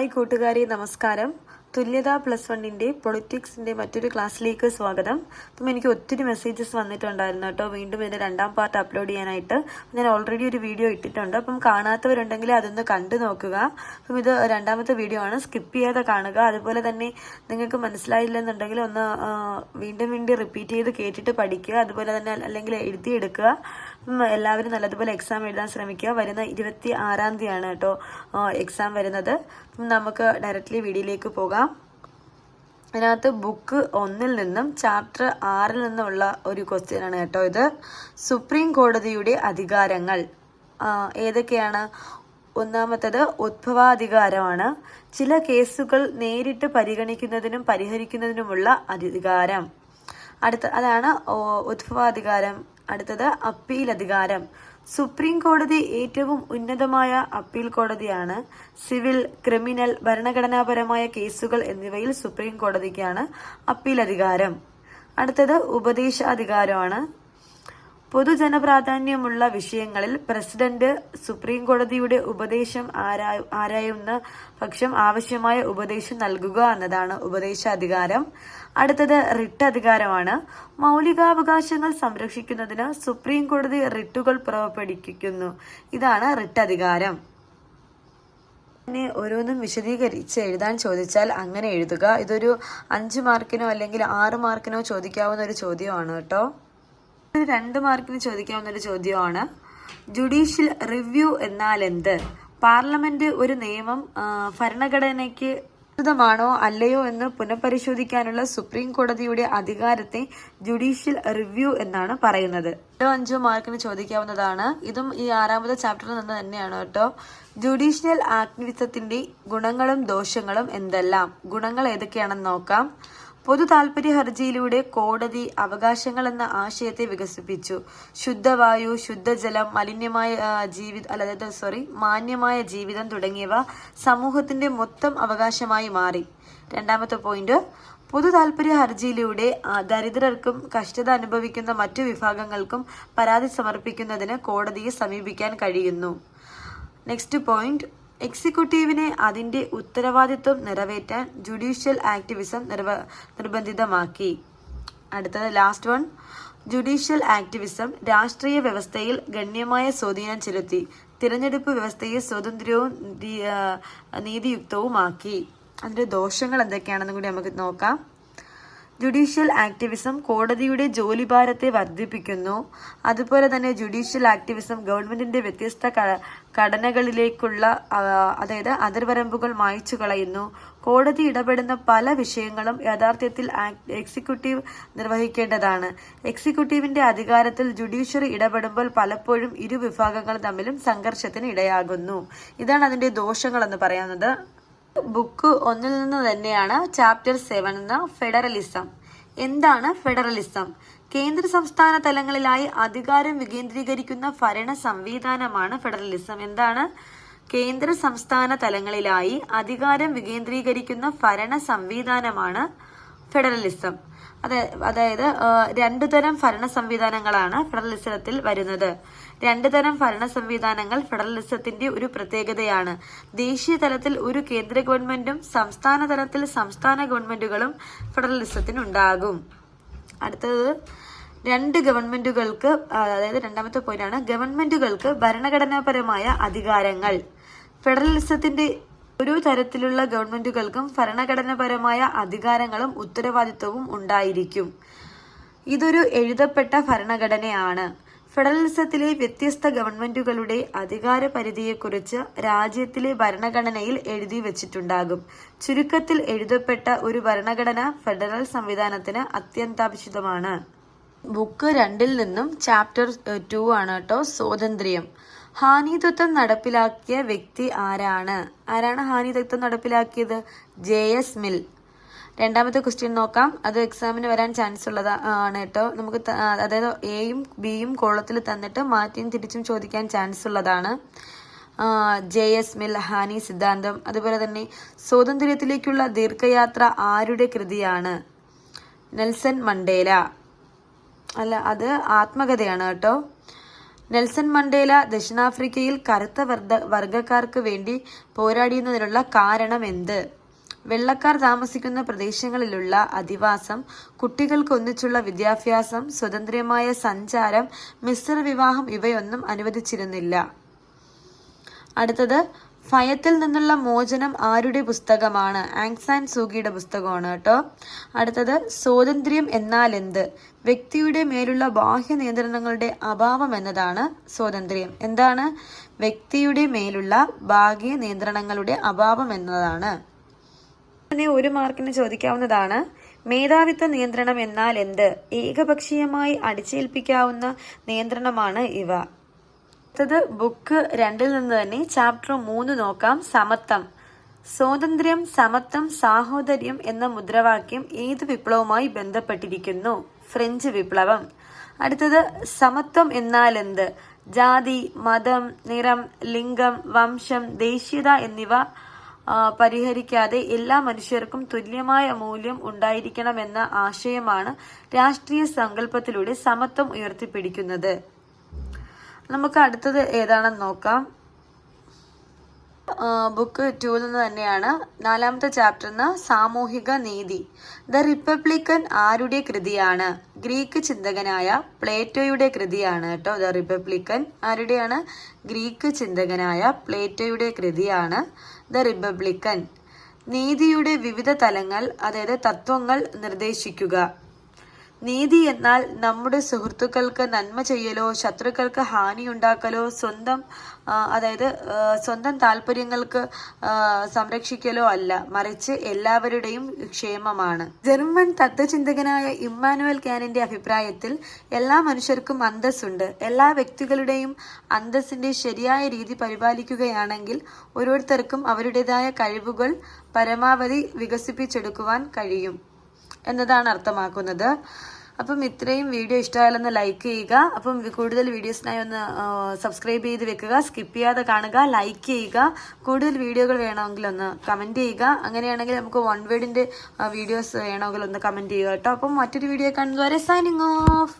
Hi കൂട്ടുകാരി നമസ്കാരം. തുല്യത പ്ലസ് വണ്ണിന്റെ പൊളിറ്റിക്സിന്റെ മറ്റൊരു ക്ലാസ്സിലേക്ക് സ്വാഗതം. അപ്പം എനിക്ക് ഒത്തിരി മെസ്സേജസ് വന്നിട്ടുണ്ടായിരുന്നു കേട്ടോ. വീണ്ടും ഇതിന്റെ രണ്ടാം പാർട്ട് അപ്ലോഡ് ചെയ്യാനായിട്ട്. ഞാൻ ഓൾറെഡി ഒരു വീഡിയോ ഇട്ടിട്ടുണ്ട്. അപ്പം കാണാത്തവരുണ്ടെങ്കിൽ അതൊന്ന് കണ്ടു നോക്കുക. അപ്പം ഇത് രണ്ടാമത്തെ വീഡിയോ ആണ്. സ്കിപ്പ് ചെയ്യാതെ കാണുക. അതുപോലെ തന്നെ നിങ്ങൾക്ക് മനസ്സിലായില്ലെന്നുണ്ടെങ്കിൽ ഒന്ന് വീണ്ടും വീണ്ടും റിപ്പീറ്റ് ചെയ്ത് കേട്ടിട്ട് പഠിക്കുക. അതുപോലെ തന്നെ അല്ലെങ്കിൽ എഴുതിയെടുക്കുക എല്ലാവരും നല്ലതുപോലെ എക്സാം എഴുതാൻ ശ്രമിക്കുക. വരുന്ന ഇരുപത്തി ആറാം തീയതിയാണ് കേട്ടോ എക്സാം വരുന്നത്. നമുക്ക് ഡയറക്റ്റ്ലി വീഡിയോയിലേക്ക് പോകാം. അതിനകത്ത് ബുക്ക് ഒന്നിൽ നിന്നും ചാപ്റ്റർ ആറിൽ നിന്നുമുള്ള ഒരു ക്വസ്റ്റ്യൻ ആണ് കേട്ടോ ഇത്. സുപ്രീം കോടതിയുടെ അധികാരങ്ങൾ ഏതൊക്കെയാണ്? ഒന്നാമത്തത് ഉദ്ഭവാധികാരമാണ് ചില കേസുകൾ നേരിട്ട് പരിഗണിക്കുന്നതിനും പരിഹരിക്കുന്നതിനുമുള്ള അധികാരം. അടുത്ത അതാണ് ഉദ്ഭവാധികാരം അടുത്തത് അപ്പീൽ അധികാരം. സുപ്രീം കോടതി ഏറ്റവും ഉന്നതമായ അപ്പീൽ കോടതിയാണ് സിവിൽ ക്രിമിനൽ ഭരണഘടനാപരമായ കേസുകൾ എന്നിവയിൽ സുപ്രീം കോടതിക്കാണ് അപ്പീൽ അധികാരം. അടുത്തത് ഉപദേശാധികാരമാണ്. പൊതുജനപ്രാധാന്യമുള്ള വിഷയങ്ങളിൽ പ്രസിഡന്റ് സുപ്രീം കോടതിയുടെ ഉപദേശം ആരാ- ആരായുന്ന പക്ഷം ആവശ്യമായ ഉപദേശം നൽകുക എന്നതാണ് ഉപദേശാധികാരം. അടുത്തത് റിട്ട് അധികാരമാണ്. മൗലികാവകാശങ്ങൾ സംരക്ഷിക്കുന്നതിന് സുപ്രീം കോടതി റിട്ടുകൾ പുറപ്പെടുവിക്കുന്നു. ഇതാണ് റിട്ട് അധികാരം. പിന്നെ ഓരോന്നും വിശദീകരിച്ച് എഴുതാൻ ചോദിച്ചാൽ അങ്ങനെ എഴുതുക. ഇതൊരു അഞ്ച് മാർക്കിനോ അല്ലെങ്കിൽ ആറ് മാർക്കിനോ ചോദിക്കാവുന്ന ഒരു ചോദ്യമാണ് കേട്ടോ. ഇത് രണ്ട് മാർക്കിന് ചോദിക്കാവുന്ന ഒരു ചോദ്യമാണ്. ജുഡീഷ്യൽ റിവ്യൂ എന്നാൽ എന്ത് പാർലമെന്റ് ഒരു നിയമം ഭരണഘടനയ്ക്ക് അനുസൃതമാണോ അല്ലയോ എന്ന് പുനഃപരിശോധിക്കാനുള്ള സുപ്രീം കോടതിയുടെ അധികാരത്തെ ജുഡീഷ്യൽ റിവ്യൂ എന്നാണ് പറയുന്നത്. രണ്ടോ അഞ്ചോ മാർക്കിന് ചോദിക്കാവുന്നതാണ്. ഇതും ഈ ആറാമത്തെ ചാപ്റ്ററിൽ നിന്ന് തന്നെയാണ് കേട്ടോ. ജുഡീഷ്യൽ ആക്ടിവിസത്തിന്റെ ഗുണങ്ങളും ദോഷങ്ങളും എന്തെല്ലാം? ഗുണങ്ങൾ ഏതൊക്കെയാണെന്ന് നോക്കാം. പൊതു താൽപര്യ ഹർജിയിലൂടെ കോടതി അവകാശങ്ങൾ എന്ന ആശയത്തെ വികസിപ്പിച്ചു. ശുദ്ധവായു ശുദ്ധജലം മലിന്യമായ ജീവിത അല്ലാതെ സോറി മാന്യമായ ജീവിതം തുടങ്ങിയവ സമൂഹത്തിന്റെ മൊത്തം അവകാശമായി മാറി. രണ്ടാമത്തെ പോയിന്റ് പൊതു താൽപര്യ ഹർജിയിലൂടെ ദരിദ്രർക്കും കഷ്ടത അനുഭവിക്കുന്ന മറ്റു വിഭാഗങ്ങൾക്കും പരാതി സമർപ്പിക്കുന്നതിന് കോടതിയെ സമീപിക്കാൻ കഴിയുന്നു. നെക്സ്റ്റ് പോയിന്റ് എക്സിക്യൂട്ടീവിനെ അതിന്റെ ഉത്തരവാദിത്വം നിറവേറ്റാൻ ജുഡീഷ്യൽ ആക്ടിവിസം നിർബന്ധിതമാക്കി. അടുത്തത് ലാസ്റ്റ് വൺ ജുഡീഷ്യൽ ആക്ടിവിസം രാഷ്ട്രീയ വ്യവസ്ഥയിൽ ഗണ്യമായ സ്വാധീനം ചെലുത്തി തിരഞ്ഞെടുപ്പ് വ്യവസ്ഥയെ സ്വതന്ത്രവും നീതിയുക്തവുമാക്കി. അതിന്റെ ദോഷങ്ങൾ എന്തൊക്കെയാണെന്നും കൂടി നമുക്ക് നോക്കാം. ജുഡീഷ്യൽ ആക്ടിവിസം കോടതിയുടെ ജോലിഭാരത്തെ വർദ്ധിപ്പിക്കുന്നു. അതുപോലെ തന്നെ ജുഡീഷ്യൽ ആക്ടിവിസം ഗവൺമെന്റിന്റെ വ്യത്യസ്ത ഘടനകളിലേക്കുള്ള അതായത് അതിർവരമ്പുകൾ മായ്ച്ചു കളയുന്നു കോടതി ഇടപെടുന്ന പല വിഷയങ്ങളും യഥാർത്ഥത്തിൽ എക്സിക്യൂട്ടീവ് നിർവഹിക്കേണ്ടതാണ്. എക്സിക്യൂട്ടീവിന്റെ അധികാരത്തിൽ ജുഡീഷ്യറി ഇടപെടുമ്പോൾ പലപ്പോഴും ഇരു വിഭാഗങ്ങൾ തമ്മിലും സംഘർഷത്തിന് ഇടയാകുന്നു. ഇതാണ് അതിന്റെ ദോഷങ്ങൾ എന്ന് പറയുന്നത് ബുക്ക് ഒന്നിൽ നിന്ന് തന്നെയാണ് ചാപ്റ്റർ സെവൻ എന്ന ഫെഡറലിസം. എന്താണ് ഫെഡറലിസം? കേന്ദ്ര സംസ്ഥാന തലങ്ങളിലായി അധികാരം വികേന്ദ്രീകരിക്കുന്ന ഭരണ സംവിധാനമാണ് ഫെഡറലിസം. എന്താണ്? കേന്ദ്ര സംസ്ഥാന തലങ്ങളിലായി അധികാരം വികേന്ദ്രീകരിക്കുന്ന ഭരണ സംവിധാനമാണ് ഫെഡറലിസം. അതെ അതായത് രണ്ടു തരം ഭരണ സംവിധാനങ്ങളാണ് ഫെഡറലിസത്തിൽ വരുന്നത്. രണ്ടു തരം ഭരണ സംവിധാനങ്ങൾ ഫെഡറലിസത്തിന്റെ ഒരു പ്രത്യേകതയാണ്. ദേശീയ തലത്തിൽ ഒരു കേന്ദ്ര ഗവൺമെന്റും സംസ്ഥാന തലത്തിൽ സംസ്ഥാന ഗവൺമെന്റുകളും ഫെഡറലിസത്തിനുണ്ടാകും. അടുത്തത് രണ്ട് ഗവൺമെന്റുകൾക്ക് അതായത് രണ്ടാമത്തെ പോയിന്റാണ് ഗവൺമെന്റുകൾക്ക് ഭരണഘടനാപരമായ അധികാരങ്ങൾ. ഫെഡറലിസത്തിന്റെ ഓരോ തരത്തിലുള്ള ഗവൺമെന്റുകൾക്കും ഭരണഘടനാപരമായ അധികാരങ്ങളും ഉത്തരവാദിത്വവും ഉണ്ടായിരിക്കും. ഇതൊരു എഴുതപ്പെട്ട ഭരണഘടനയാണ്. ഫെഡറലിസത്തിലെ വ്യത്യസ്ത ഗവൺമെന്റുകളുടെ അധികാര പരിധിയെക്കുറിച്ച് രാജ്യത്തിലെ ഭരണഘടനയിൽ എഴുതി വച്ചിട്ടുണ്ടാകും. ചുരുക്കത്തിൽ എഴുതപ്പെട്ട ഒരു ഭരണഘടന ഫെഡറൽ സംവിധാനത്തിന് അത്യന്താപേക്ഷിതമാണ്. ബുക്ക് രണ്ടിൽ നിന്നും ചാപ്റ്റർ ടു ആണ് കേട്ടോ സ്വാതന്ത്ര്യം. ഹാനിതത്വം നടപ്പിലാക്കിയ വ്യക്തി ആരാണ്? ആരാണ് ഹാനിതത്വം നടപ്പിലാക്കിയത്? J S Mill. രണ്ടാമത്തെ ക്വസ്റ്റ്യൻ നോക്കാം. അത് എക്സാമിന് വരാൻ ചാൻസ് ഉള്ളത് ആണ് കേട്ടോ നമുക്ക് അതായത് എയും ബിയും കോളത്തിൽ തന്നിട്ട് മാറ്റിയും തിരിച്ചും ചോദിക്കാൻ ചാൻസ് ഉള്ളതാണ്. ജെ എസ് മിൽ ഹാനി സിദ്ധാന്തം. അതുപോലെ തന്നെ സ്വാതന്ത്ര്യത്തിലേക്കുള്ള ദീർഘയാത്ര ആരുടെ കൃതിയാണ്? Nelson Mandela. അല്ല അത് ആത്മകഥയാണ് കേട്ടോ നെൽസൺ മണ്ടേല ദക്ഷിണാഫ്രിക്കയിൽ കറുത്ത വർഗ വർഗക്കാർക്ക് വേണ്ടി പോരാടിയതിനുള്ള കാരണം എന്ത് വെള്ളക്കാർ താമസിക്കുന്ന പ്രദേശങ്ങളിലുള്ള അധിവാസം കുട്ടികൾക്ക് ഒന്നിച്ചുള്ള വിദ്യാഭ്യാസം സ്വതന്ത്രമായ സഞ്ചാരം മിശ്ര വിവാഹം ഇവയൊന്നും അനുവദിച്ചിരുന്നില്ല. അടുത്തത് ഭയത്തിൽ നിന്നുള്ള മോചനം ആരുടെ പുസ്തകമാണ്? ആങ്സാൻ സൂഗിയുടെ പുസ്തകമാണ് കേട്ടോ. അടുത്തത് സ്വാതന്ത്ര്യം എന്നാൽ എന്ത്? വ്യക്തിയുടെ മേലുള്ള ബാഹ്യ നിയന്ത്രണങ്ങളുടെ അഭാവം എന്നതാണ് സ്വാതന്ത്ര്യം. എന്താണ്? വ്യക്തിയുടെ മേലുള്ള ബാഹ്യ നിയന്ത്രണങ്ങളുടെ അഭാവം എന്നതാണ്. തന്നെ ഒരു മാർക്കിന് ചോദിക്കാവുന്നതാണ് മേധാവിത്വ നിയന്ത്രണം എന്നാൽ എന്ത്? ഏകപക്ഷീയമായി അടിച്ചേൽപ്പിക്കാവുന്ന നിയന്ത്രണമാണ് ഇവ. അടുത്തത് ബുക്ക് രണ്ടിൽ നിന്ന് തന്നെ ചാപ്റ്റർ മൂന്ന് നോക്കാം. സമത്വം. സ്വാതന്ത്ര്യം സമത്വം സാഹോദര്യം എന്ന മുദ്രാവാക്യം ഏത് വിപ്ലവവുമായി ബന്ധപ്പെട്ടിരിക്കുന്നു? ഫ്രഞ്ച് വിപ്ലവം. അടുത്തത് സമത്വം എന്നാൽ എന്ത്? ജാതി മതം നിറം ലിംഗം വംശം ദേശീയത എന്നിവ പരിഹരിക്കാതെ എല്ലാ മനുഷ്യർക്കും തുല്യമായ മൂല്യം ഉണ്ടായിരിക്കണമെന്ന ആശയമാണ് രാഷ്ട്രീയ സങ്കല്പത്തിലൂടെ സമത്വം ഉയർത്തിപ്പിടിക്കുന്നത്. നമുക്ക് അടുത്തത് ഏതാണെന്ന് നോക്കാം. ബുക്ക് ടൂവിൽ നിന്ന് തന്നെയാണ് നാലാമത്തെ ചാപ്റ്ററിന് സാമൂഹിക നീതി. ദ റിപ്പബ്ലിക്കൻ ആരുടെ കൃതിയാണ്? ഗ്രീക്ക് ചിന്തകനായ പ്ലേറ്റോയുടെ കൃതിയാണ് കേട്ടോ. ദ റിപ്പബ്ലിക്കൻ ആരുടെയാണ്? ഗ്രീക്ക് ചിന്തകനായ പ്ലേറ്റോയുടെ കൃതിയാണ് ദ റിപ്പബ്ലിക്കൻ നീതിയുടെ വിവിധ തലങ്ങൾ അതായത് തത്വങ്ങൾ നിർദ്ദേശിക്കുക. നീതി എന്നാൽ നമ്മുടെ സുഹൃത്തുക്കൾക്ക് നന്മ ചെയ്യലോ ശത്രുക്കൾക്ക് ഹാനിയുണ്ടാക്കലോ സ്വന്തം അതായത് സ്വന്തം താല്പര്യങ്ങൾക്ക് സംരക്ഷിക്കലോ അല്ല. മറിച്ച് എല്ലാവരുടെയും ക്ഷേമമാണ്. ജർമ്മൻ തത്വചിന്തകനായ ഇമ്മാനുവൽ ക്യാനിന്റെ അഭിപ്രായത്തിൽ എല്ലാ മനുഷ്യർക്കും അന്തസ്സുണ്ട്. എല്ലാ വ്യക്തികളുടെയും അന്തസ്സിന്റെ ശരിയായ രീതി പരിപാലിക്കുകയാണെങ്കിൽ ഓരോരുത്തർക്കും അവരുടേതായ കഴിവുകൾ പരമാവധി വികസിപ്പിച്ചെടുക്കുവാൻ കഴിയും. എന്നതാണ് അർത്ഥമാക്കുന്നത്. അപ്പം ഇത്രയും വീഡിയോ ഇഷ്ടമായാലൊന്ന് ലൈക്ക് ചെയ്യുക. അപ്പം കൂടുതൽ വീഡിയോസിനായി ഒന്ന് സബ്സ്ക്രൈബ് ചെയ്ത് വെക്കുക. സ്കിപ്പ് ചെയ്യാതെ കാണുക. ലൈക്ക് ചെയ്യുക. കൂടുതൽ വീഡിയോകൾ വേണമെങ്കിൽ ഒന്ന് കമന്റ് ചെയ്യുക. അങ്ങനെയാണെങ്കിൽ നമുക്ക് വൺ വേർഡിന്റെ വീഡിയോസ് വേണമെങ്കിൽ ഒന്ന് കമന്റ് ചെയ്യുക കേട്ടോ. അപ്പം മറ്റൊരു വീഡിയോ കാണുന്നതുവരെ സൈനിങ് ഓഫ്